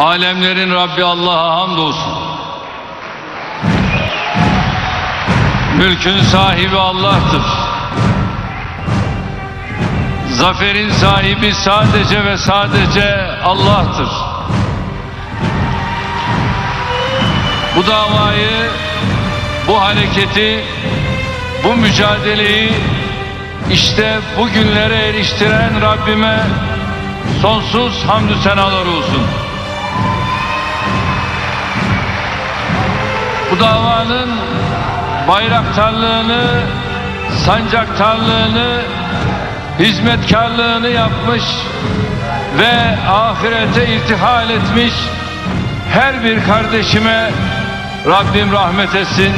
Alemlerin Rabbi Allah'a hamdolsun. Mülkün sahibi Allah'tır. Zaferin sahibi sadece ve sadece Allah'tır. Bu davayı, bu hareketi, bu mücadeleyi işte bugünlere eriştiren Rabbime sonsuz hamdü senalar olsun. Bu davanın bayraktarlığını, sancaktarlığını, hizmetkarlığını yapmış ve ahirete irtihal etmiş her bir kardeşime Rabbim rahmet etsin,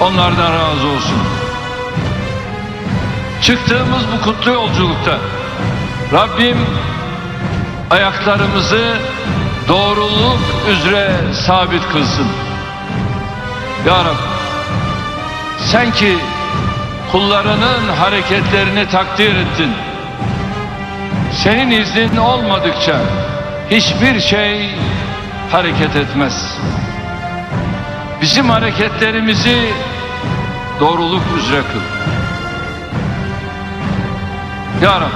onlardan razı olsun. Çıktığımız bu kutlu yolculukta Rabbim ayaklarımızı doğruluk üzere sabit kılsın. Ya Rab sen ki kullarının hareketlerini takdir ettin. Senin iznin olmadıkça hiçbir şey hareket etmez. Bizim hareketlerimizi doğruluk üzere kıl. Ya Rab,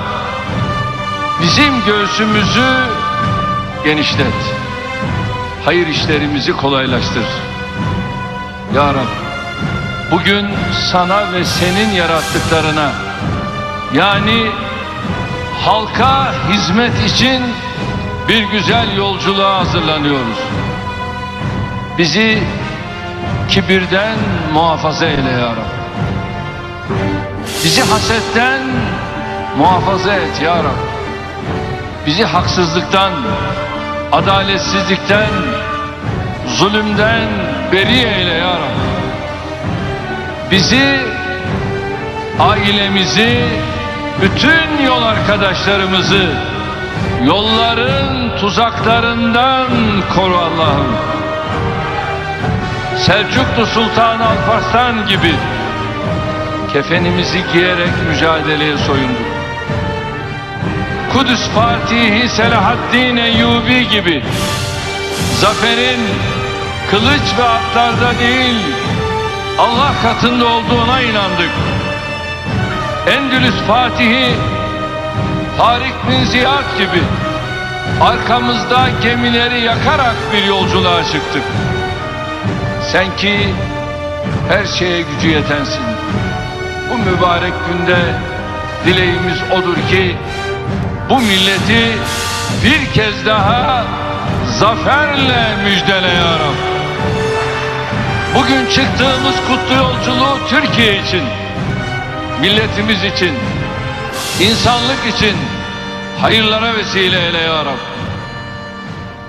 bizim göğsümüzü genişlet. Hayır işlerimizi kolaylaştır. Ya Rab, bugün sana ve senin yarattıklarına yani halka hizmet için bir güzel yolculuğa hazırlanıyoruz. Bizi kibirden muhafaza eyle ya Rab. Bizi hasetten muhafaza et ya Rab. Bizi haksızlıktan, adaletsizlikten, zulümden beri eyle ya Rab. Bizi, ailemizi, bütün yol arkadaşlarımızı yolların tuzaklarından koru Allah'ım. Selçuklu Sultan Alparslan gibi kefenimizi giyerek mücadeleye soyunduk. Kudüs Fatihi Selahaddin Eyyubi gibi zaferin kılıç ve atlarda değil Allah katında olduğuna inandık. Endülüs Fatihi Tarık bin Ziyad gibi arkamızda gemileri yakarak bir yolculuğa çıktık. Sen ki her şeye gücü yetensin. Bu mübarek günde dileğimiz odur ki bu milleti bir kez daha zaferle müjdele ya. Bugün çıktığımız kutlu yolculuğu Türkiye için, milletimiz için, insanlık için hayırlara vesile eyle ya Rab.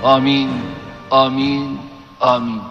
Amin, amin, amin.